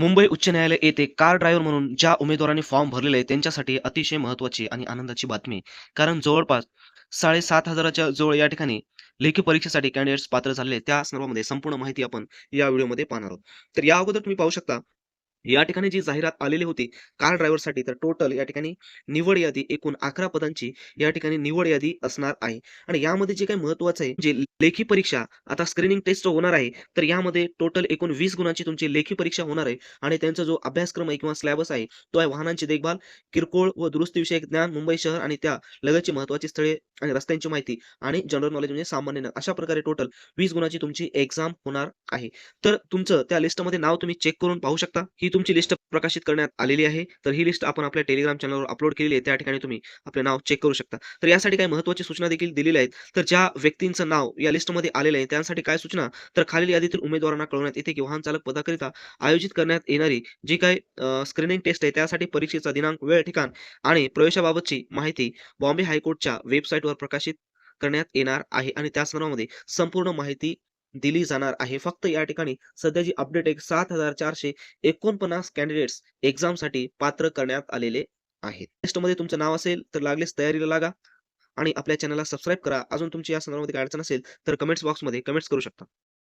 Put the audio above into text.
मुंबई उच्च न्यायालय येथे कार ड्रायव्हर म्हणून ज्या उमेदवारांनी फॉर्म भरलेले आहे त्यांच्यासाठी अतिशय महत्त्वाची आणि आनंदाची बातमी कारण जवळपास साडेसात हजाराच्या जवळ या ठिकाणी लेखी परीक्षेसाठी कॅन्डिडेट्स पात्र झालेले त्या संदर्भामध्ये संपूर्ण माहिती आपण या व्हिडिओमध्ये पाहणार आहोत. तर या अगोदर तुम्ही पाहू शकता या ठिकाणी जी जाहिरात आलेली होती कार ड्रायव्हरसाठी तर टोटल या ठिकाणी निवड यादी एकूण अकरा पदांची या ठिकाणी निवड यादी असणार आहे. आणि यामध्ये जे काही महत्वाचं आहे जे लेखी परीक्षा आता स्क्रीनिंग टेस्ट होणार आहे तर यामध्ये टोटल एकूण वीस गुणांची तुमची लेखी परीक्षा होणार आहे. आणि त्यांचा जो अभ्यासक्रम आहे किंवा स्लॅबस आहे तो आहे वाहनांची देखभाल किरकोळ व दुरुस्तीविषयक ज्ञान मुंबई शहर आणि त्या लगतची महत्वाची स्थळे आणि रस्त्यांची माहिती आणि जनरल नॉलेज म्हणजे सामान्य ज्ञान. अशा प्रकारे टोटल वीस गुणाची तुमची एक्झाम होणार आहे. तर तुमचं त्या लिस्टमध्ये नाव तुम्ही चेक करून पाहू शकता. ही तुमची लिस्ट प्रकाशित करण्यात आलेली आहे. तर ही लिस्ट आपण आपल्या टेलिग्राम चॅनलवर अपलोड केलेली आहे. त्या ठिकाणी तुम्ही आपले नाव चेक करू शकता. तर यासाठी काही महत्त्वाची सूचना देखील दिलेल्या आहेत. तर ज्या व्यक्तींचं नाव या लिस्टमध्ये आलेलं आहे त्यांसाठी काय सूचना? तर खालील यादीतील उमेदवारांना कळवण्यात येते की वाहन चालक पदाकरिता आयोजित करण्यात येणारी जी काही स्क्रीनिंग टेस्ट आहे त्यासाठी परीक्षेचा दिनांक वेळ ठिकाण आणि प्रवेशाबाबतची माहिती बॉम्बे हायकोर्टच्या वेबसाईटवर प्रकाशित करण्यात येणार आहे आणि त्या संदर्भामध्ये संपूर्ण माहिती दिली जाणार आहे. फक्त या ठिकाणी सध्याची अपडेट एक सात हजार चारशे एकोणपन्नास कॅन्डिडेट्स एक्झामसाठी पात्र करण्यात आलेले आहेत. लिस्टमध्ये तुमचं नाव असेल तर लागलेच तयारीला लागा आणि आपल्या चॅनलला सबस्क्राईब करा. अजून तुमची या संदर्भामध्ये काय अडचण असेल तर कमेंट्स बॉक्समध्ये कमेंट्स करू शकता.